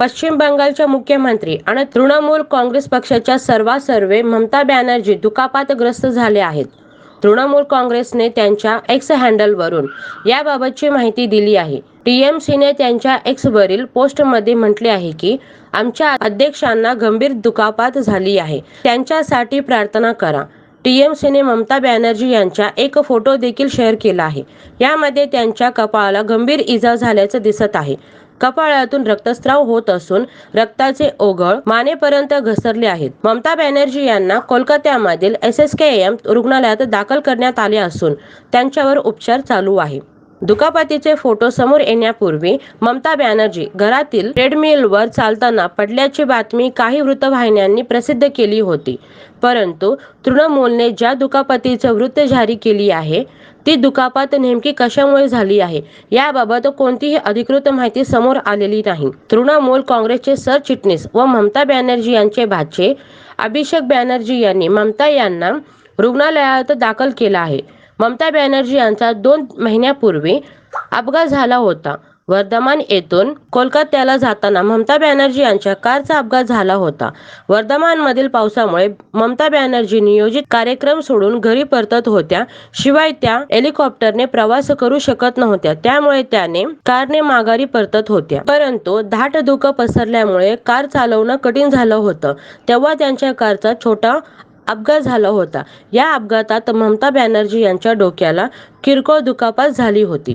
पश्चिम बंगालच्या मुख्यमंत्री आणि तृणमूल काँग्रेस पक्षाच्या सर्वासर्वे ममता बॅनर्जी दुखापातग्रस्त झाले आहेत. तृणमूल काँग्रेसने त्यांच्या एक्स हँडलवरून याबाबतची माहिती दिली आहे. टीएमसीने त्यांच्या एक्स वरील पोस्टमध्ये म्हटले आहे की आमच्या अध्यक्षांना गंभीर दुखापत झाली आहे. त्यांच्यासाठी प्रार्थना करा. टीएमसीने ममता बॅनर्जी यांचा एक फोटो देखील शेअर केला आहे. यामध्ये त्यांच्या कपाळाला गंभीर इजा झाल्याचं दिसत आहे. कपाळातून रक्तस्राव होत असून रक्ताचे ओघळ मानेपर्यंत घसरले आहेत. ममता बॅनर्जी यांना कोलकात्यामधील एस एस के एम रुग्णालयात दाखल करण्यात आले असून त्यांच्यावर उपचार चालू आहे. दुखापतीचे फोटो समोर येण्यापूर्वी ममता बॅनर्जी घरातील ट्रेडमिलवर चालताना पडल्याची बातमी काही वृत्तवाहिन्यांनी प्रसिद्ध केली होती. परंतु तृणमूलने ज्या दुखापतीचं वृत्त जारी केली आहे ती दुखापत नेमकी कशामुळे झाली आहे याबाबत कोणतीही अधिकृत माहिती समोर आलेली नाही. तृणमूल काँग्रेसचे सरचिटणीस व ममता बॅनर्जी यांचे भाचे अभिषेक बॅनर्जी यांनी ममता यांना रुग्णालयात दाखल केला आहे. ममता बॅनर्जी यांचा दोन महिन्यापूर्वी अपघात झाला होता. वर्धमान येथून कोलकात्याला जाताना ममता बॅनर्जी यांच्या कारचा अपघात झाला होता. वर्धमानमधील पावसामुळे ममता बॅनर्जी नियोजित कार्यक्रम सोडून घरी परतत होत्या. शिवाय त्या हेलिकॉप्टरने प्रवास करू शकत नव्हत्या. त्यामुळे त्याने कारने माघारी परतत होत्या. परंतु धाट धुकं पसरल्यामुळे कार चालवणं कठीण झालं होतं. तेव्हा त्यांच्या कारचा छोटा अपघात झाला होता. या अपघातात ममता बॅनर्जी यांच्या डोक्याला किरकोळ दुखापत झाली होती.